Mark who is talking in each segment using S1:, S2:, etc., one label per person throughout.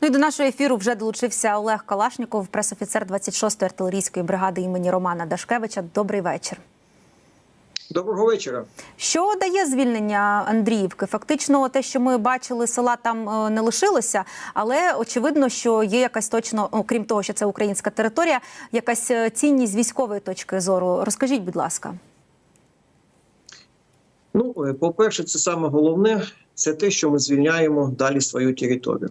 S1: Ну і до нашого ефіру вже долучився Олег Калашніков, пресофіцер 26-ї артилерійської бригади імені Романа Дашкевича. Добрий вечір.
S2: Доброго вечора.
S1: Що дає звільнення Андріївки? Фактично, те, що ми бачили, села там е, не лишилося, але очевидно, що є якась точно, окрім того, що це українська територія, якась е, цінність з військової точки зору. Розкажіть, будь ласка.
S2: Ну, е, по-перше, це саме головне це те, що ми звільняємо далі свою територію.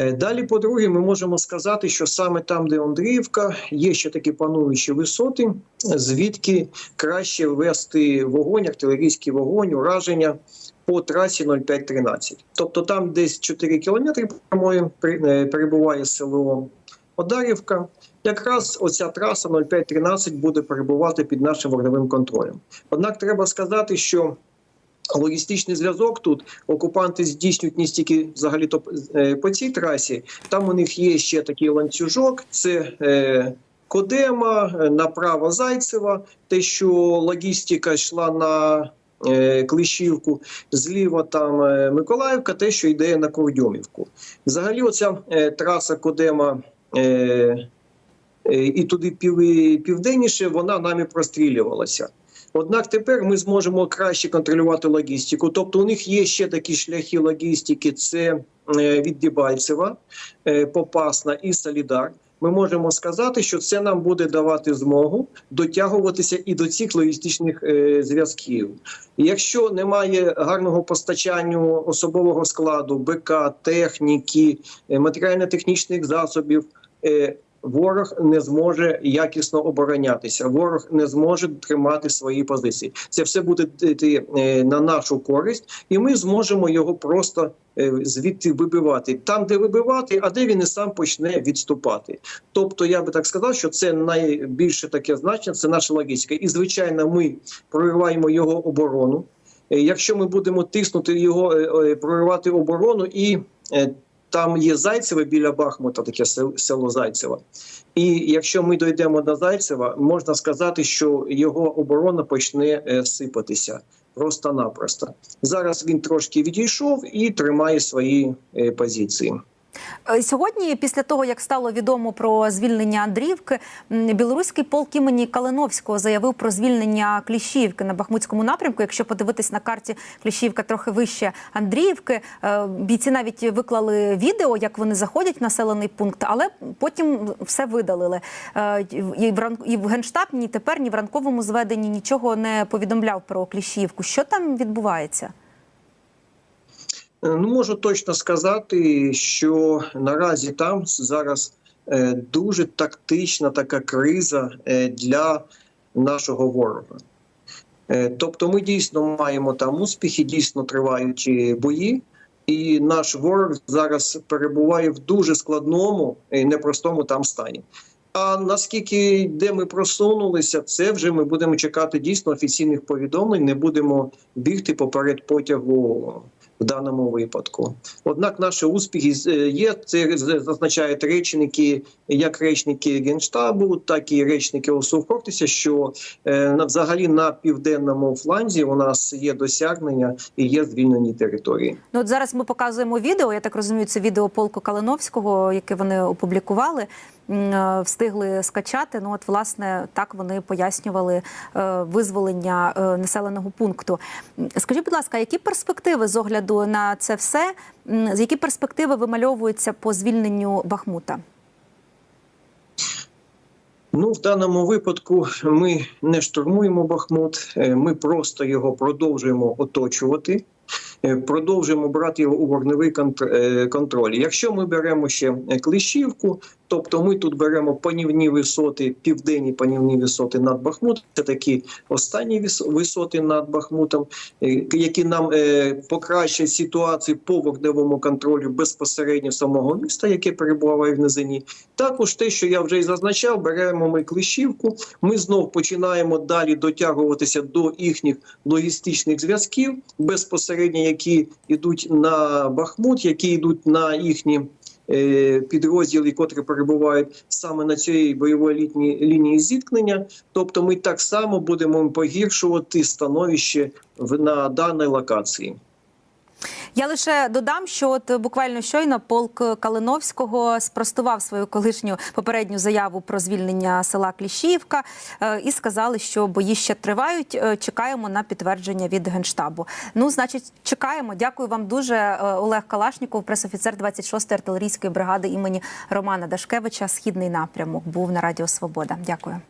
S2: Е, Далі, по-друге, ми можемо сказати, що саме там, де Андріївка, є ще такі пануючі висоти, звідки краще вести вогонь, артилерійський вогонь, ураження по трасі 0513. Тобто там десь 4 кілометри прямої е, перебуває село Одарівка. Якраз оця траса 0513 буде перебувати під нашим вогневим контролем. Однак треба сказати, що логістичний зв'язок тут окупанти здійснюють не стільки взагалі то е, по цій трасі. Там у них є ще такий ланцюжок. Це е, Кодема, е, направо Зайцева, те, що логістика йшла на е, Клещівку, зліва там е, Миколаївка, те, що йде на Кордьомівку. Взагалі, оця е, траса Кодема. Е, і туди пів, південніше вона нами прострілювалася. Однак тепер ми зможемо краще контролювати логістику. Тобто, у них є ще такі шляхи логістики: це е, від Дебальцева, е, Попасна і Солідар. Ми можемо сказати, що це нам буде давати змогу дотягуватися і до цих логістичних е, зв'язків. Якщо немає гарного постачання особового складу, БК, техніки, е, матеріально-технічних засобів. е, Ворог не зможе якісно оборонятися. Ворог не зможе тримати свої позиції. Це все буде йти е, на нашу користь, і ми зможемо його просто е, звідти вибивати. Там, де вибивати, а де він і сам почне відступати. Тобто, я би так сказав, що це найбільше таке значення це наша логістика. І звичайно, ми прориваємо його оборону. Е, Якщо ми будемо тиснути його, проривати оборону і там є Зайцеве біля Бахмута, таке село Зайцева. І якщо ми дійдемо до Зайцева, можна сказати, що його оборона почне е, сипатися просто-напросто. Зараз він трошки відійшов і тримає свої е, позиції.
S1: Е, Сьогодні, після того як стало відомо про звільнення Андріївки, білоруський полк імені Калиновського заявив про звільнення Кліщівки на Бахмутському напрямку. Якщо подивитись на карті Кліщівка трохи вище Андріївки, е, бійці навіть виклали відео, як вони заходять в населений пункт, але потім все видалили. Е, І в ран- і в генштаб ні тепер, ні в ранковому зведенні нічого не повідомляв про Кліщівку. Що там відбувається?
S2: Е, Ну, можу точно сказати, що наразі там зараз е, дуже тактична така криза е, для нашого ворога. Тобто ми дійсно маємо там успіхи, дійсно тривають е, бої, і наш ворог зараз перебуває в дуже складному і непростому там стані. А наскільки де ми просунулися, це вже ми будемо чекати дійсно офіційних повідомлень, не будемо бігти поперед потягу в даному випадку. Однак наші успіхи е, є. Це зазначають речники, як речники генштабу, так і речники ОСУ Хортиця, що е, на взагалі на південному фланзі у нас є досягнення і є звільнені території.
S1: Ну, от зараз ми показуємо відео. Я так розумію, це відео полку Калиновського, яке вони опублікували, встигли скачати. Ну, от, власне, так вони пояснювали е, визволення е, населеного пункту. Скажіть, будь ласка, які перспективи з огляду на це все? З які перспективи вимальовуються по звільненню Бахмута?
S2: Ну, в даному випадку ми не штурмуємо Бахмут, е, ми просто його продовжуємо оточувати, е, продовжуємо брати його у вогневий е, контроль. Якщо ми беремо ще е, Клещівку, тобто ми тут беремо панівні висоти, південні панівні висоти над Бахмутом, це такі останні висоти над Бахмутом, е, які нам е, покращать ситуацію по вогневому контролю безпосередньо самого міста, яке перебуває в низині. Також те, що я вже і зазначав, беремо ми клещівку. Ми знов починаємо далі дотягуватися до їхніх логістичних зв'язків, безпосередньо які йдуть на Бахмут, які йдуть на їхні. Е, Підрозділи, котрі перебувають саме на цій бойовій літні, лінії зіткнення, тобто ми так само будемо погіршувати становище на даній локації.
S1: Я лише додам, що от буквально щойно полк Калиновського спростував свою колишню попередню заяву про звільнення села Кліщіївка е, і сказали, що бої ще тривають. Е, Чекаємо на підтвердження від генштабу. Ну, значить, чекаємо. Дякую вам дуже. Е, Олег Калашніков, пресофіцер 26-ї артилерійської бригади імені Романа Дашкевича. Східний напрямок був на Радіо Свобода. Дякую.